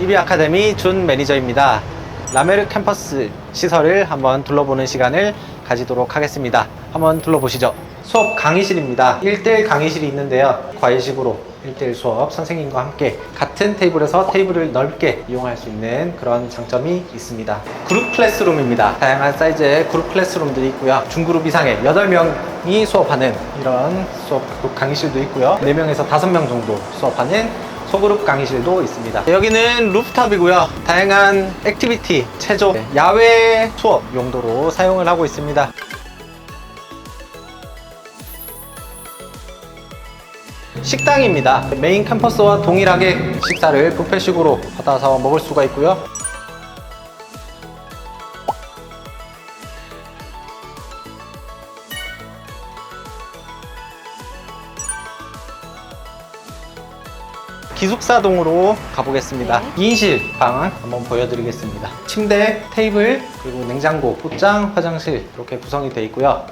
EB 아카데미 준 매니저입니다. 라메르 캠퍼스 시설을 한번 둘러보는 시간을 가지도록 하겠습니다. 한번 둘러보시죠. 수업 강의실입니다. 1대1 강의실이 있는데요. 과외식으로 1대1 수업 선생님과 함께 같은 테이블에서 테이블을 넓게 이용할 수 있는 그런 장점이 있습니다. 그룹 클래스룸입니다. 다양한 사이즈의 그룹 클래스룸들이 있고요. 중그룹 이상의 8명이 수업하는 이런 수업 강의실도 있고요. 4명에서 5명 정도 수업하는 소그룹 강의실도 있습니다. 여기는 루프탑이고요. 다양한 액티비티, 체조, 야외 수업 용도로 사용을 하고 있습니다. 식당입니다. 메인 캠퍼스와 동일하게 식사를 뷔페식으로 받아서 먹을 수가 있고요. 기숙사동으로 가보겠습니다. 2인실 방 한번 보여드리겠습니다. 침대, 테이블, 그리고 냉장고, 옷장, 화장실 이렇게 구성이 되어 있고요.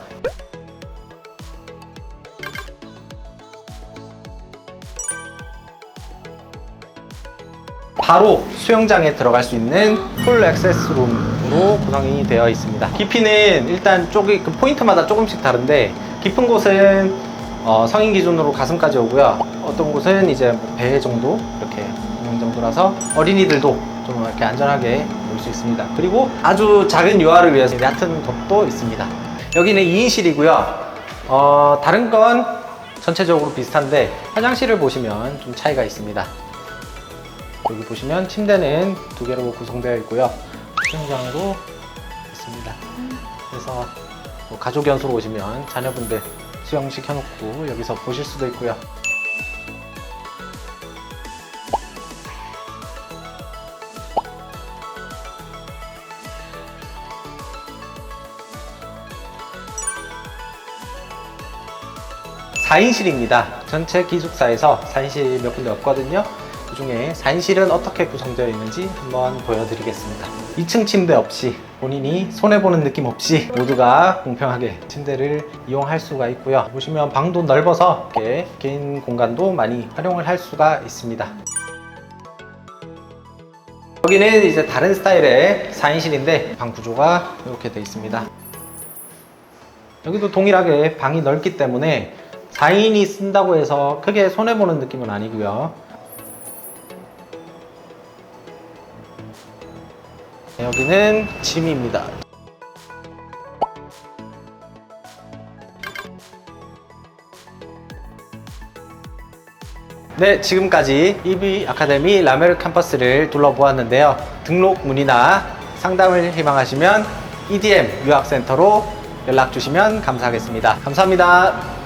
바로 수영장에 들어갈 수 있는 풀 액세스 룸으로 구성이 되어 있습니다. 깊이는 일단 쪽이 그 포인트마다 조금씩 다른데 깊은 곳은 어, 성인 기준으로 가슴까지 오고요. 어떤 곳은 이제 뭐배 정도 이렇게 있는 정도라서 어린이들도 좀 이렇게 안전하게 놀 수 있습니다. 그리고 아주 작은 유아를 위해서 얕은 곳도 있습니다. 여기는 2인실이고요. 어, 다른 건 전체적으로 비슷한데 화장실을 보시면 좀 차이가 있습니다. 여기 보시면 침대는 두 개로 구성되어 있고요. 수영장도 있습니다. 그래서 뭐 가족 연수로 오시면 자녀분들 수영 시켜놓고 여기서 보실 수도 있고요. 사인실입니다 전체 기숙사에서 4인실이 몇 군데 없거든요. 그 중에 4인실은 어떻게 구성되어 있는지 한번 보여드리겠습니다. 2층 침대 없이 본인이 손해보는 느낌 없이 모두가 공평하게 침대를 이용할 수가 있고요. 보시면 방도 넓어서 이렇게 개인 공간도 많이 활용을 할 수가 있습니다. 여기는 이제 다른 스타일의 4인실인데 방 구조가 이렇게 되어 있습니다. 여기도 동일하게 방이 넓기 때문에 4인이 쓴다고 해서 크게 손해보는 느낌은 아니고요. 여기는 짐입니다. 네, 지금까지 EB 아카데미 라메르 캠퍼스를 둘러보았는데요. 등록 문의나 상담을 희망하시면 EDM 유학센터로 연락 주시면 감사하겠습니다. 감사합니다.